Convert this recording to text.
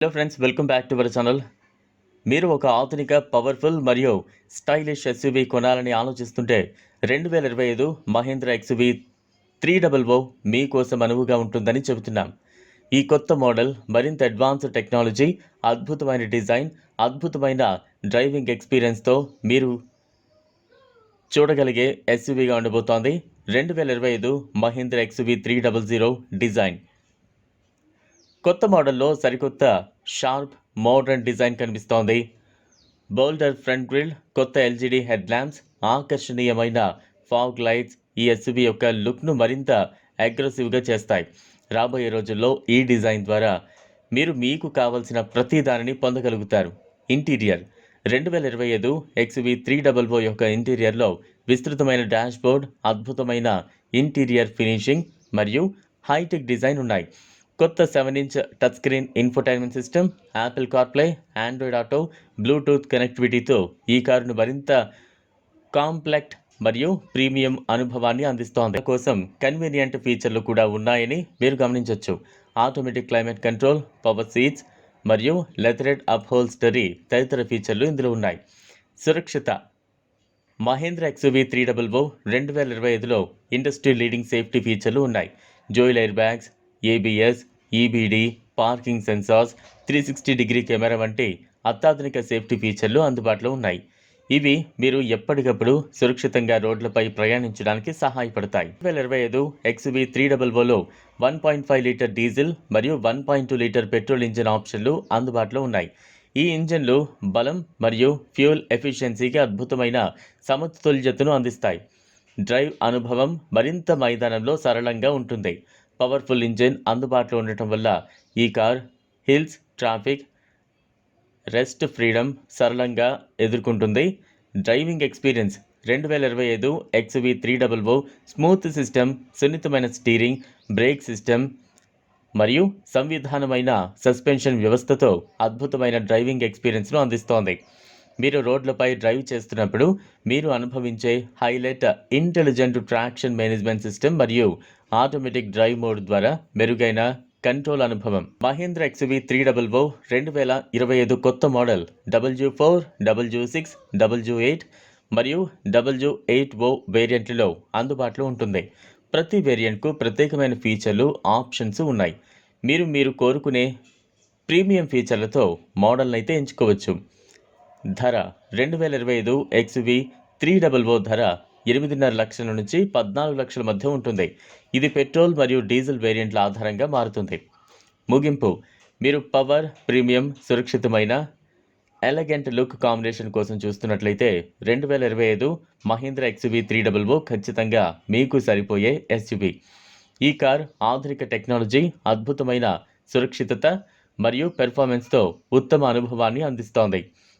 Hello friends welcome back to our channel మీరు ఒక ఆధునిక పవర్ఫుల్ మరియు స్టైలిష్ ఎస్యూవీ కొనాలని ఆలోచిస్తుంటే రెండు వేల ఇరవై ఐదు Mahindra XUV three double O మీకోసం అనువుగా ఉంటుందని చెబుతున్నాం. ఈ కొత్త మోడల్ మరింత అడ్వాన్స్డ్ టెక్నాలజీ అద్భుతమైన డిజైన్ అద్భుతమైన డ్రైవింగ్ ఎక్స్పీరియన్స్తో మీరు చూడగలిగే ఎస్యూవీగా ఉండబోతోంది. రెండు వేల ఇరవై ఐదు Mahindra XUV three double zero design కొత్త మోడల్లో సరికొత్త షార్ప్ మోడర్న్ డిజైన్ కనిపిస్తోంది. బోల్డర్ ఫ్రంట్ గ్రిల్ కొత్త ఎల్జీడీ హెడ్ ల్యాంప్స్ ఆకర్షణీయమైన ఫాగ్ లైట్స్ ఈ ఎస్యూవీ యొక్క లుక్ను మరింత అగ్రెసివ్గా చేస్తాయి. రాబోయే రోజుల్లో ఈ డిజైన్ ద్వారా మీరు మీకు కావలసిన ప్రతి దానిని పొందగలుగుతారు. ఇంటీరియర్. రెండు వేల ఇరవై ఐదు ఎక్స్వి త్రీ డబల్ ఓ యొక్క ఇంటీరియర్లో విస్తృతమైన డాష్బోర్డ్ అద్భుతమైన ఇంటీరియర్ ఫినిషింగ్ మరియు హైటెక్ డిజైన్ ఉన్నాయి. కొత్త seven inch touch screen infotainment system Apple CarPlay Android Auto Bluetooth కనెక్టివిటీతో ఈ కారును మరింత కాంప్లెక్ట్ మరియు ప్రీమియం అనుభవాన్ని అందిస్తోంది. కోసం కన్వీనియంట్ ఫీచర్లు కూడా ఉన్నాయని మీరు గమనించవచ్చు automatic climate control power seats మరియు లెథరెడ్ అప్హోల్స్టరీ తదితర ఫీచర్లు ఇందులో ఉన్నాయి. సురక్షిత Mahindra XUV three double O రెండు వేల ఇరవై ఐదులో ఇండస్ట్రీ లీడింగ్ సేఫ్టీ ఫీచర్లు ఉన్నాయి. జోయిల్ air bags ABS EBD parking sensors three sixty degree camera వంటి అత్యాధునిక సేఫ్టీ ఫీచర్లు అందుబాటులో ఉన్నాయి. ఇవి మీరు ఎప్పటికప్పుడు సురక్షితంగా రోడ్లపై ప్రయాణించడానికి సహాయపడతాయి. రెండు వేల ఇరవై ఐదు XUV three double Ola one point five litre diesel మరియు one point two litre petrol engine ఆప్షన్లు అందుబాటులో ఉన్నాయి. ఈ ఇంజన్లు బలం మరియు ఫ్యూల్ ఎఫిషియన్సీకి అద్భుతమైన సమతుల్యతను అందిస్తాయి. డ్రైవ్ అనుభవం మరింత మైదానంలో సరళంగా ఉంటుంది. పవర్ఫుల్ ఇంజిన్ అందుబాటులో ఉండటం వల్ల ఈ car hills traffic rest freedom సరళంగా ఎదుర్కొంటుంది. డ్రైవింగ్ ఎక్స్పీరియన్స్ రెండు వేల ఇరవై ఐదు XUV three double O smooth system సున్నితమైన స్టీరింగ్ బ్రేక్ సిస్టమ్ మరియు సంవిధానమైన సస్పెన్షన్ వ్యవస్థతో అద్భుతమైన డ్రైవింగ్ ఎక్స్పీరియన్స్ను అందిస్తోంది. మీరు రోడ్లపై డ్రైవ్ చేస్తున్నప్పుడు మీరు అనుభవించే highlight intelligent traction management system మరియు ఆటోమేటిక్ డ్రైవ్ మోడ్ ద్వారా మెరుగైన కంట్రోల్ అనుభవం. Mahindra XUV three double O రెండు వేల ఇరవై ఐదు కొత్త model W four W six W eight మరియు డబల్జూ ఎయిట్ ఓ వేరియంట్లలో అందుబాటులో ఉంటుంది. ప్రతి వేరియంట్కు ప్రత్యేకమైన ఫీచర్లు ఆప్షన్స్ ఉన్నాయి. మీరు మీరు కోరుకునే ప్రీమియం ఫీచర్లతో మోడల్ని అయితే ఎంచుకోవచ్చు. ధర రెండు వేల ఇరవై ఐదు ఎక్స్వి త్రీ డబల్ ఓ ధర ఎనిమిదిన్నర లక్షల నుంచి పద్నాలుగు లక్షల మధ్య ఉంటుంది. ఇది పెట్రోల్ మరియు డీజిల్ వేరియంట్ల ఆధారంగా మారుతుంది. ముగింపు. మీరు పవర్ ప్రీమియం సురక్షితమైన ఎలగెంట్ లుక్ కాంబినేషన్ కోసం చూస్తున్నట్లయితే రెండు వేల ఇరవై ఐదు Mahindra XUV three double O ఖచ్చితంగా మీకు సరిపోయే ఎస్యూవీ ఈ కార్ ఆధునిక టెక్నాలజీ అద్భుతమైన సురక్షితత మరియు పెర్ఫార్మెన్స్తో ఉత్తమ అనుభవాన్ని అందిస్తోంది.